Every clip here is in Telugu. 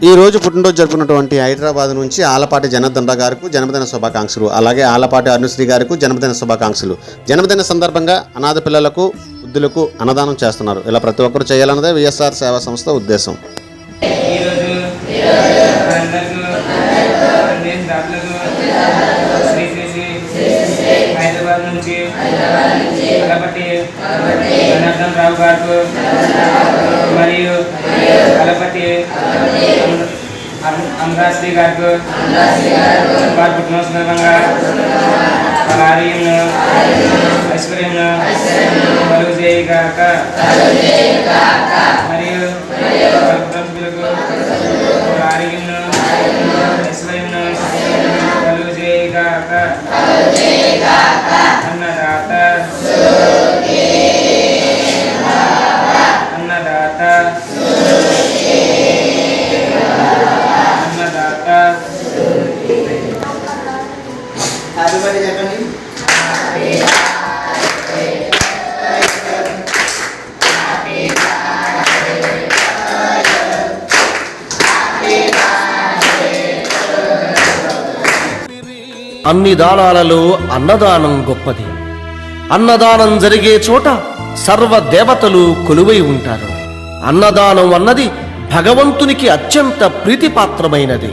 ఈ రోజు పుట్టినరోజు జరుపుకున్నటువంటి హైదరాబాద్ నుంచి ఆలపాటి జనార్దన్ గారికి జన్మదిన శుభాకాంక్షలు అలాగే ఆలపాటి అనుశ్రీ గారికి జన్మదిన శుభాకాంక్షలు జన్మదిన సందర్భంగా అనాథ పిల్లలకు వృద్ధులకు అన్నదానం చేస్తున్నారు ఇలా ప్రతి ఒక్కరు చేయాలన్నదే విఎస్ఆర్ సేవా సంస్థ ఉద్దేశం హైదరాబాద్ నుంచి రావు గారు మరియు కలపటి అమరాశ్రీ గారికి వారి పుట్టిన సందర్భంగా వాళ్ళ ఆరోగ్యంను ఐశ్వర్యంను కలుగు చేయగాక. మరియు వాళ్ళ సభ్యులకు వాళ్ళ ఆరోగ్యంను ఐశ్వర్యంను కలుగు చేయగాక. ఆదివారి చెప్పండి అన్ని దానాలలో అన్నదానం గొప్పది. అన్నదానం జరిగే చోట సర్వ దేవతలు కొలువై ఉంటారు. అన్నదానం అన్నది భగవంతునికి అత్యంత ప్రీతిపాత్రమైనది.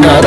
ना